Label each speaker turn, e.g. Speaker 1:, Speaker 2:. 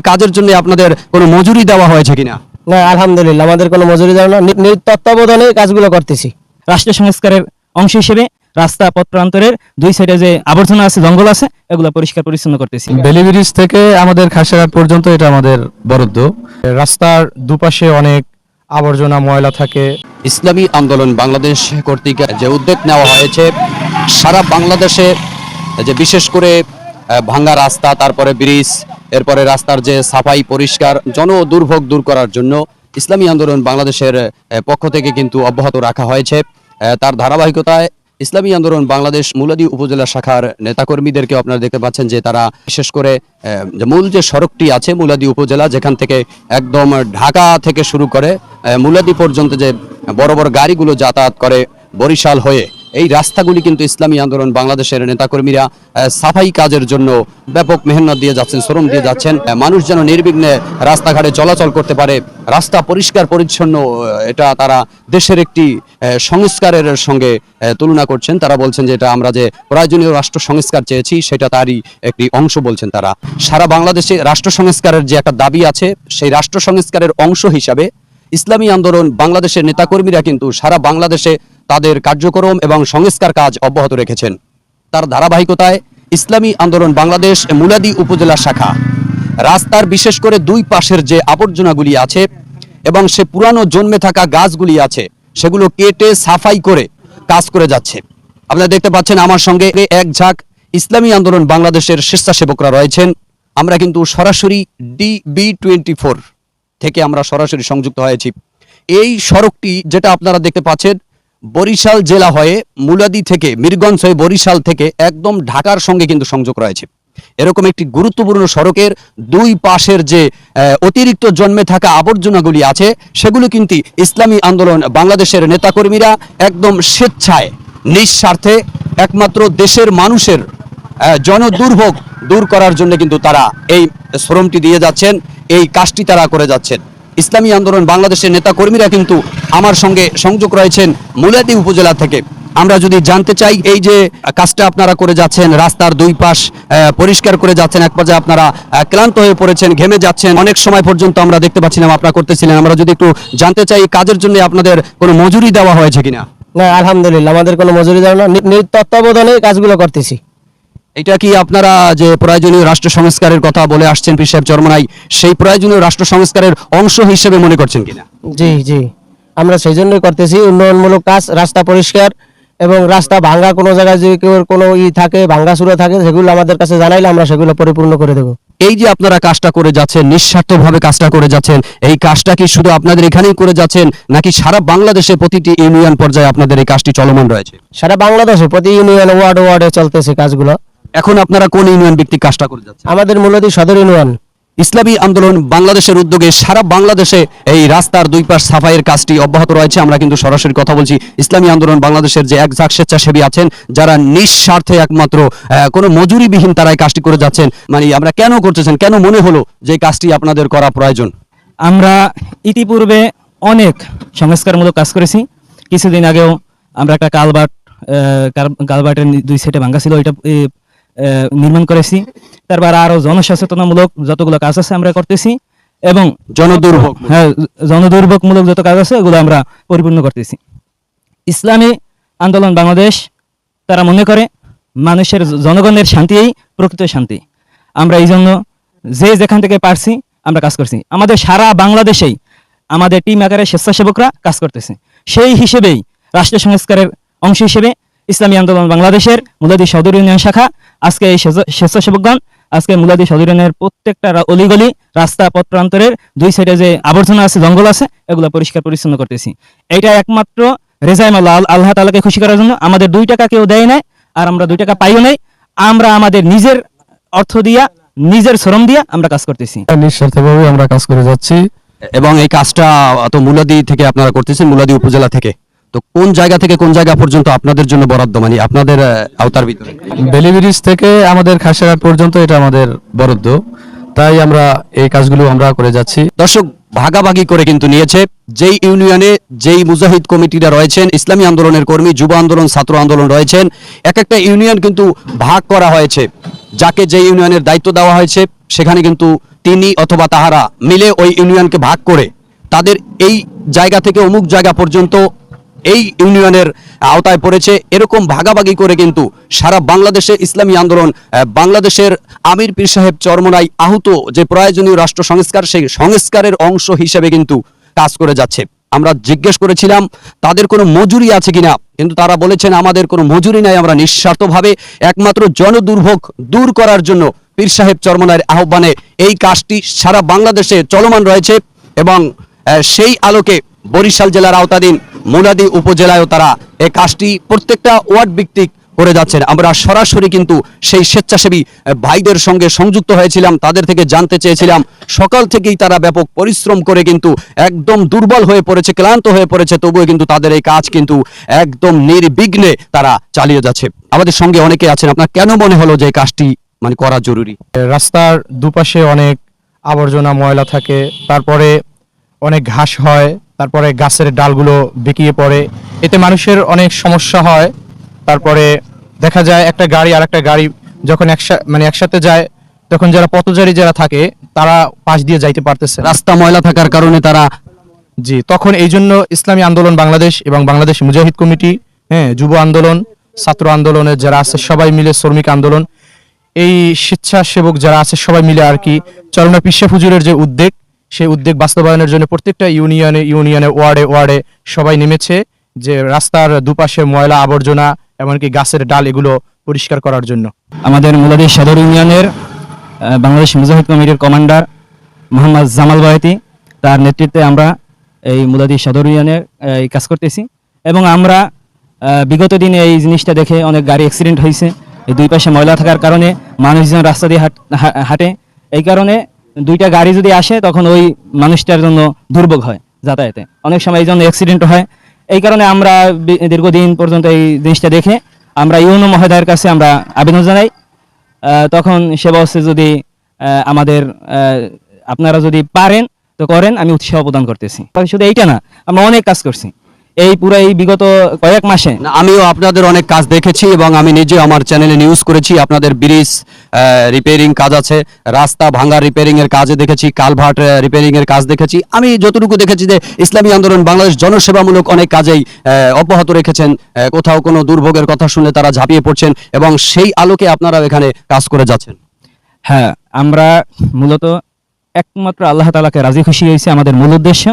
Speaker 1: এই কাজের জন্য আপনাদের কোনো মজুরি দেওয়া হয়েছে কিনা?
Speaker 2: না আলহামদুলিল্লাহ আমাদের কোনো মজুরি দেওয়া না। তত্ত্বাবধানে কাজগুলো করতেছি।
Speaker 3: রাষ্ট্র সংস্কারের অংশ হিসেবে রাস্তা পথ প্রান্তরের দুই সাইডে যে আবর্জনা আছে জঙ্গল আছে এগুলো পরিষ্কার পরিচ্ছন্ন করতেছি।
Speaker 4: বেলি ব্রিজ থেকে আমাদের খাসিয়াঘাট পর্যন্ত এটা আমাদের বরাদ্দ। রাস্তার দুপাশে অনেক আবর্জনা ময়লা থাকে।
Speaker 1: ইসলামী আন্দোলন বাংলাদেশ কর্তৃক যে উদ্যোগ নেওয়া হয়েছে সারা বাংলাদেশে যে বিশেষ করে ভাঙ্গা রাস্তা তারপরে ব্রিজ এরপরে রাস্তার যে সাফাই পরিষ্কার জন দুর্ভোগ দূর করার জন্য ইসলামী আন্দোলন বাংলাদেশের পক্ষ থেকে কিন্তু অব্যাহত রাখা হয়েছে। তার ধারাবাহিকতায় ইসলামী আন্দোলন বাংলাদেশ মুলাদি উপজেলা শাখার নেতাকর্মীদেরকে আপনারা দেখতে পাচ্ছেন যে তারা বিশেষ করে মূল যে সড়কটি আছে মুলাদি উপজেলা, যেখান থেকে একদম ঢাকা থেকে শুরু করে মুলাদি পর্যন্ত যে বড় বড় গাড়িগুলো যাতায়াত করে বরিশাল হয়ে। এই রাস্তাগুলি কিন্তু ইসলামী আন্দোলন বাংলাদেশের নেতাকর্মীরা সাফাই কাজের জন্য ব্যাপক মেহনত দিয়ে যাচ্ছেন, শ্রম দিয়ে যাচ্ছেন। মানুষ যেন নির্বিঘ্নে রাস্তাঘাটে চলাচল করতে পারে, রাস্তা পরিষ্কার, পরিচ্ছন্ন এটা তারা দেশের একটি সংস্কারের সঙ্গে তুলনা করছেন। তারা বলছেন যে এটা আমরা যে প্রয়োজনীয় রাষ্ট্র সংস্কার চেয়েছি, সেটা তারই একটি অংশ বলছেন তারা। সারা বাংলাদেশে রাষ্ট্র সংস্কারের যে একটা দাবি আছে, সেই রাষ্ট্র সংস্কারের অংশ হিসাবে ইসলামী আন্দোলন বাংলাদেশের নেতাকর্মীরা কিন্তু সারা বাংলাদেশে তাদের কার্যক্রম এবং সংস্কার কাজ অব্যাহত রেখেছেন। তার ধারাবাহিকতায় ইসলামী আন্দোলন বাংলাদেশ মুলাদি উপজেলা শাখা। রাস্তার বিশেষ করে দুই পাশের যে আবর্জনাগুলি আছে এবং সে পুরানো জন্মে থাকা গাছগুলি আছে, সেগুলো কেটে সাফাই করে কাজ করে যাচ্ছে। আপনারা দেখতে পাচ্ছেন আমার সঙ্গে এক ঝাঁক ইসলামী আন্দোলন বাংলাদেশের স্বেচ্ছাসেবকরা রয়েছেন। আমরা কিন্তু সরাসরি ডি বি টোয়েন্টি ফোর থেকে আমরা সরাসরি সংযুক্ত হয়েছি। এই সড়কটি যেটা আপনারা দেখতে পাচ্ছেন বরিশাল জেলা হয়ে মুলাদি থেকে, মিরগঞ্জ হয়ে বরিশাল থেকে একদম ঢাকার সঙ্গে কিন্তু সংযোগ রয়েছে। এরকম একটি গুরুত্বপূর্ণ সড়কের দুই পাশের যে অতিরিক্ত জন্মে থাকা আবর্জনাগুলি আছে, সেগুলো কিন্তু ইসলামী আন্দোলন বাংলাদেশের নেতাকর্মীরা একদম স্বেচ্ছায়, নিঃস্বার্থে একমাত্র দেশের মানুষের জনদুর্ভোগ দূর করার জন্য কিন্তু তারা এই শ্রমটি দিয়ে যাচ্ছেন, এই কাজটি তারা করে যাচ্ছেন। ইসলামী আন্দোলন বাংলাদেশের নেতা কর্মীরা কিন্তু আমার সঙ্গে সংযোগ রয়েছেন মুলাদি উপজেলা থেকে। আমরা যদি জানতে চাই এই যে কাজটা আপনারা করে যাচ্ছেন রাস্তার দুই পাশ পরিষ্কার করে যাচ্ছেন এক পর্যায়ে আপনারা ক্লান্ত হয়ে পড়েছেন ঘেমে যাচ্ছেন অনেক সময় পর্যন্ত আমরা দেখতে পাচ্ছিলাম আপনারা করতেছিলেন। আমরা যদি একটু জানতে চাই কাজের জন্য আপনাদের কোনো মজুরি দেওয়া হয়েছে কিনা?
Speaker 2: না আলহামদুলিল্লাহ আমাদের কোনো মজুরি দেওয়া না। তত্ত্বাবধানে কাজগুলো করতেছি।
Speaker 1: এটা কি আপনারা যে প্রয়োজনীয় রাষ্ট্র সংস্কারের কথা বলে আসছেন পীর সাহেব চরমনাই সেই প্রয়োজনীয় রাষ্ট্র সংস্কারের অংশ হিসেবে মনে করছেন কিনা?
Speaker 2: জি জি। আমরা সেই জন্যই করতেছি উন্নয়নমূলক কাজ রাস্তা পরিষ্কার এবং রাস্তা ভাঙ্গা কোনো জায়গায় যদি কেউ কোনো ই থাকে ভাঙ্গা চূড়া থাকে সেগুলো আমাদের কাছে জানাইলে আমরা সেগুলো পরিপূর্ণ করে দেবো।
Speaker 1: এই যে আপনারা কাজটা করে যাচ্ছেন নিঃস্বার্থভাবে কাজটা করে যাচ্ছেন এই কাজটা কি শুধু আপনাদের এখানেই করে যাচ্ছেন নাকি সারা বাংলাদেশে প্রতিটি ইউনিয়ন পর্যায়ে আপনাদের এই কাজটি চলমান রয়েছে?
Speaker 2: সারা বাংলাদেশে প্রতি ইউনিয়ন ওয়ার্ড ওয়ার্ডে চলতেছে কাজগুলো।
Speaker 1: এখন আপনারা কোন ইউনিয়ন ভিত্তিক কাজটা করে যাচ্ছেন?
Speaker 2: আমাদের মূলত সদর ইউনিয়ন।
Speaker 1: ইসলামী আন্দোলন বাংলাদেশের উদ্যোগে সারা বাংলাদেশে এই রাস্তার দুই পাশ সাফাইয়ের কাজটি অব্যাহত রয়েছে। আমরা কিন্তু সরাসরি কথা বলছি। ইসলামী আন্দোলন বাংলাদেশের যে এক ঝাঁক স্বেচ্ছাসেবী আছেন যারা নিঃস্বার্থে একমাত্র কোনো মজুরিবিহীন তারা এই কাজটি করে যাচ্ছেন। মানে আমরা কেন করতেছেন কেন মনে হলো যে কাজটি আপনাদের করা প্রয়োজন?
Speaker 3: আমরা ইতিপূর্বে অনেক সংস্কারমূলক কাজ করেছি। কিছুদিন আগেও আমরা একটা কালবাট কালবাটের দুই সেটে ভাঙ্গা ছিল। ওইটা এ, এ, নির্মাণ করেছি। তারপর আরও জনসচেতনামূলক যতগুলো কাজ আছে আমরা করতেছি এবং
Speaker 1: জনদুর্ভোগ।
Speaker 3: হ্যাঁ জনদুর্ভোগমূলক যত কাজ আছে ওগুলো আমরা পরিপূর্ণ করতেছি। ইসলামী আন্দোলন বাংলাদেশ তারা মনে করে মানুষের জনগণের শান্তিই প্রকৃত শান্তি। আমরা এই জন্য যে যেখান থেকে পারছি আমরা কাজ করছি। আমাদের সারা বাংলাদেশেই আমাদের টিম আকারে স্বেচ্ছাসেবকরা কাজ করতেছে। সেই হিসেবেই রাষ্ট্র সংস্কারের অংশ হিসেবে ইসলামী আন্দোলন বাংলাদেশের মুলাদি সদর ইউনিয়ন শাখা আজকে এই স্বেচ্ছা- স্বেচ্ছাসেবকগণ আজকে মুলাদি সদর ইউনিয়নের প্রত্যেকটা অলিগলি রাস্তা পথ প্রান্তরের দুই সাইডে যে আবর্জনা আছে জঙ্গল আছে এগুলো পরিষ্কার পরিচ্ছন্ন করতেছি। এটা একমাত্র রেজাইম আল্লাহ আল্লাহ তালাকে খুশি করার জন্য। আমাদের দুই টাকা কেউ দেয় নাই আর আমরা দুই টাকা পাইও নাই। আমরা আমাদের নিজের অর্থ দিয়া নিজের শ্রম দিয়া আমরা কাজ করতেছি।
Speaker 4: নিঃস্বার্থভাবে আমরা কাজ করে যাচ্ছি।
Speaker 1: এবং এই কাজটা তো মুলাদি থেকে আপনারা করতেছেন মুলাদি উপজেলা থেকে। তো কোন জায়গা থেকে কোন জায়গা পর্যন্ত আপনাদের জন্য বরাদ্দ? মানে আপনাদের আওতার ভিতরে।
Speaker 4: বেলি ব্রিজ থেকে আমাদের খাসিয়াঘাট পর্যন্ত এটা আমাদের বরাদ্দ। তাই আমরা এই কাজগুলো আমরা করে যাচ্ছি।
Speaker 1: দর্শক ভাগাভাগি করে কিন্তু নিয়েছে। যেই ইউনিয়নে যেই মুজাহিদ কমিটিরা রয়েছেন ইসলামী আন্দোলনের কর্মী যুব আন্দোলন ছাত্র আন্দোলন রয়েছেন এক একটা ইউনিয়ন কিন্তু ভাগ করা হয়েছে। যাকে যে ইউনিয়নের দায়িত্ব দেওয়া হয়েছে সেখানে কিন্তু তিনি অথবা তাহারা মিলে ওই ইউনিয়নকে ভাগ করে তাদের এই জায়গা থেকে অমুক জায়গা পর্যন্ত এই ইউনিয়নের আওতায় পড়েছে। এরকম ভাগাভাগি করে কিন্তু সারা বাংলাদেশে ইসলামী আন্দোলন বাংলাদেশের আমির পীর সাহেব চরমনাই আহত যে প্রয়োজনীয় রাষ্ট্র সংস্কার, সেই সংস্কারের অংশ হিসেবে কিন্তু কাজ করে যাচ্ছে। আমরা জিজ্ঞেস করেছিলাম, তাদের কোনো মজুরি আছে কিনা? কিন্তু তারা বলেছেন, আমাদের কোনো মজুরি নাই, আমরা নিঃস্বার্থভাবে একমাত্র জনদুর্ভোগ দূর করার জন্য পীর সাহেব চরমনায়ের আহ্বানে এই কাজটি সারা বাংলাদেশে চলমান রয়েছে এবং সেই আলোকে বরিশাল জেলার আওতাধীন মুনাদি উপজেলায়ও তারা এই কাজটি প্রত্যেকটা ওয়ার্ড ভিত্তিক করে যাচ্ছেন। আমরা সরাসরি কিন্তু সেই স্বেচ্ছাসেবী ভাইদের সঙ্গে সংযুক্ত হয়েছিলাম, তাদের থেকে জানতে চেয়েছিলাম। সকাল থেকেই তারা ব্যাপক পরিশ্রম করে কিন্তু একদম দুর্বল হয়ে পড়েছে, ক্লান্ত হয়ে পড়েছে, তবুও কিন্তু তাদের এই কাজ কিন্তু একদম নির্বিঘ্নে তারা চালিয়ে যাচ্ছে। আমাদের সঙ্গে অনেকে আছেন, আপনার কেন মনে হলো যে কাজটি মানে করা জরুরি?
Speaker 4: রাস্তার দুপাশে অনেক আবর্জনা ময়লা থাকে, তারপরে অনেক ঘাস হয় তারপরে গাছের ডালগুলো বেঁকিয়ে পড়ে। এতে মানুষের অনেক সমস্যা হয়। তারপরে দেখা যায় একটা গাড়ি আর একটা গাড়ি যখন একসাথে মানে একসাথে যায় তখন যারা পথচারী যারা থাকে তারা পাশ দিয়ে যাইতে পারতেছে
Speaker 1: রাস্তা ময়লা থাকার কারণে তারা
Speaker 4: জি তখন এই জন্য ইসলামী আন্দোলন বাংলাদেশ এবং বাংলাদেশ মুজাহিদ কমিটি হ্যাঁ যুব আন্দোলন ছাত্র আন্দোলনের যারা আছে সবাই মিলে শ্রমিক আন্দোলন এই স্বেচ্ছাসেবক যারা আছে সবাই মিলে আর কি চরমনা পিসা ফুজুরের যে উদ্যোগ সেই উদ্যোগ বাস্তবায়নের জন্য প্রত্যেকটা ইউনিয়নে ইউনিয়নে, ওয়ার্ডে ওয়ার্ডে সবাই নেমেছে যে রাস্তার দুপাশে ময়লা আবর্জনা, এমনকি গাছের ডাল এগুলো পরিষ্কার করার জন্য।
Speaker 3: আমাদের মুলাদি সদর ইউনিয়নের বাংলাদেশ মুজাহিদ কমিটির কমান্ডার মোহাম্মদ জামাল বায়তি, তার নেতৃত্বে আমরা এই মুলাদি সদর ইউনিয়নের এই কাজ করতেছি। এবং আমরা বিগত দিনে এই জিনিসটা দেখে অনেক গাড়ি অ্যাক্সিডেন্ট হয়েছে। এই দুই পাশে ময়লা থাকার কারণে মানুষজন রাস্তা দিয়ে হাঁট- হাঁটে। এই কারণে দুইটা গাড়ি যদি আসে, তখন ওই মানুষটার জন্য দুর্ভোগ হয় যাতায়াতে। অনেক সময় এই জন্য অ্যাক্সিডেন্ট হয়। এই কারণে আমরা দীর্ঘদিন পর্যন্ত এই জিনিসটা দেখে আমরা ইউনো মহোদয়ের কাছে আমরা আবেদন জানাই। তখন সে বলছে যদি আমাদের আপনারা যদি পারেন তো করেন, আমি উৎসাহ প্রদান করতেছি। শুধু এইটা না, আমরা অনেক কাজ করছি। এই পুরো এই বিগত কয়েক মাসে?
Speaker 1: আমিও আপনাদের অনেক কাজ দেখেছি এবং আমি নিজে আমার চ্যানেলে নিউজ করেছি আপনাদের ব্রিজ রিপেয়ারিং কাজ আছে রাস্তা ভাঙা রিপেয়ারিং এর কাজে দেখেছি কালভার্ট রিপেয়ারিং এর কাজ দেখেছি। আমি যতটুকু দেখেছি যে ইসলামী আন্দোলন বাংলাদেশ জনসেবামূলক অনেক কাজেই অব্যাহত রেখেছেন কোথাও কোনো দুর্ভোগের কথা শুনে তারা ঝাঁপিয়ে পড়ছেন এবং সেই আলোকে আপনারা এখানে কাজ করে যাচ্ছেন।
Speaker 3: হ্যাঁ আমরা মূলত একমাত্র আল্লাহ তালাকে রাজি খুশি হয়েছে আমাদের মূল উদ্দেশ্য